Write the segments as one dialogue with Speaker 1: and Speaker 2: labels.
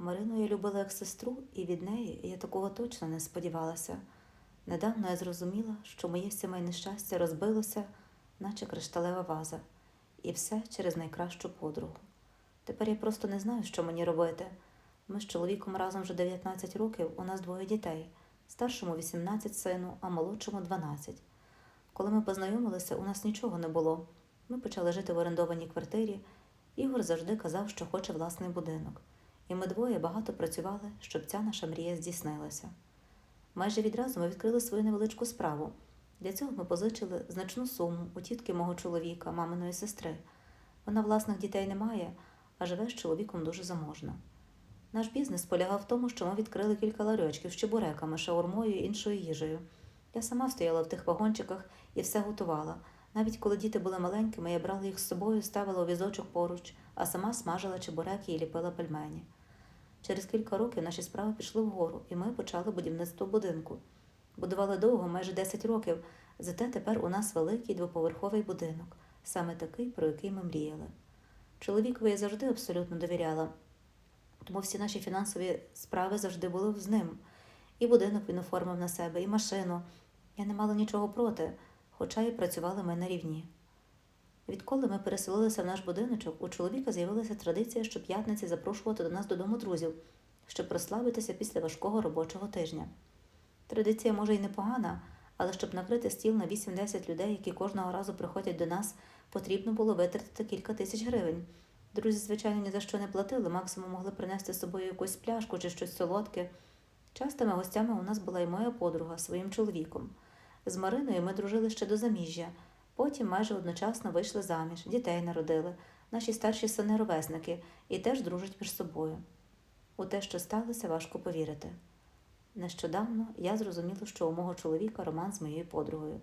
Speaker 1: Марину я любила як сестру, і від неї я такого точно не сподівалася. Недавно я зрозуміла, що моє сімейне щастя розбилося, наче кришталева ваза, і все через найкращу подругу. Тепер я просто не знаю, що мені робити. Ми з чоловіком разом вже 19 років, у нас двоє дітей, старшому 18 сину, а молодшому 12. Коли ми познайомилися, у нас нічого не було. Ми почали жити в орендованій квартирі. Ігор завжди казав, що хоче власний будинок, і ми двоє багато працювали, щоб ця наша мрія здійснилася. Майже відразу ми відкрили свою невеличку справу. Для цього ми позичили значну суму у тітки мого чоловіка, маминої сестри. Вона власних дітей не має, а живе з чоловіком дуже заможно. Наш бізнес полягав в тому, що ми відкрили кілька ларьочків з чебуреками, шаурмою і іншою їжею. Я сама стояла в тих вагончиках і все готувала. Навіть коли діти були маленькими, я брала їх з собою, ставила у візочок поруч, а сама смажила чебуреки і ліпила пельмені. Через кілька років наші справи пішли вгору, і ми почали будівництво будинку. Будували довго, майже 10 років, зате тепер у нас великий двоповерховий будинок, саме такий, про який ми мріяли. Чоловікові я завжди абсолютно довіряла, тому всі наші фінансові справи завжди були з ним. І будинок він оформив на себе, і машину. Я не мала нічого проти, хоча і працювали ми на рівні. Відколи ми переселилися в наш будиночок, у чоловіка з'явилася традиція щоп'ятниці запрошувати до нас додому друзів, щоб прославитися після важкого робочого тижня. Традиція може й непогана, але щоб накрити стіл на 8-10 людей, які кожного разу приходять до нас, потрібно було витратити кілька тисяч гривень. Друзі, звичайно, ні за що не платили, максимум могли принести з собою якусь пляшку чи щось солодке. Частими гостями у нас була і моя подруга своїм чоловіком. З Мариною ми дружили ще до заміжжя. Потім майже одночасно вийшли заміж, дітей народили, наші старші сини ровесники і теж дружать між собою. У те, що сталося, важко повірити. Нещодавно я зрозуміла, що у мого чоловіка роман з моєю подругою.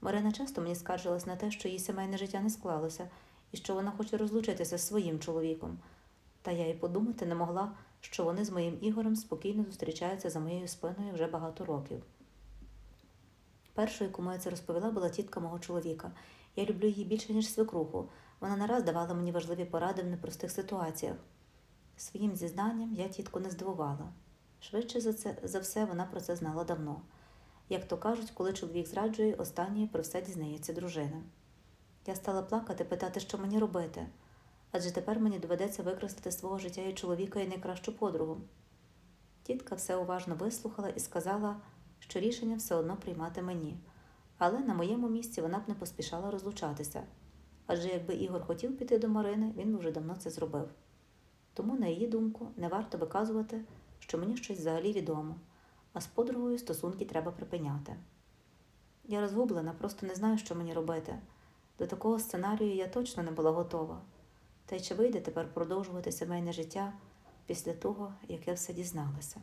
Speaker 1: Марина часто мені скаржилась на те, що її сімейне життя не склалося і що вона хоче розлучитися з своїм чоловіком. Та я й подумати не могла, що вони з моїм Ігорем спокійно зустрічаються за моєю спиною вже багато років. Першою, кому я це розповіла, була тітка мого чоловіка. Я люблю її більше, ніж свекруху. Вона не раз давала мені важливі поради в непростих ситуаціях. Своїм зізнанням я тітку не здивувала. Швидше за, це, за все вона про це знала давно. Як то кажуть, коли чоловік зраджує, останньою про все дізнається дружина. Я стала плакати, питати, що мені робити, адже тепер мені доведеться використати свого життя і чоловіка і найкращу подругу. Тітка все уважно вислухала і сказала, що рішення все одно приймати мені, але на моєму місці вона б не поспішала розлучатися, адже якби Ігор хотів піти до Марини, він би вже давно це зробив. Тому, на її думку, не варто виказувати, що мені щось взагалі відомо, а з подругою стосунки треба припиняти. Я розгублена, просто не знаю, що мені робити. До такого сценарію я точно не була готова. Та й чи вийде тепер продовжувати сімейне життя після того, як я все дізналася?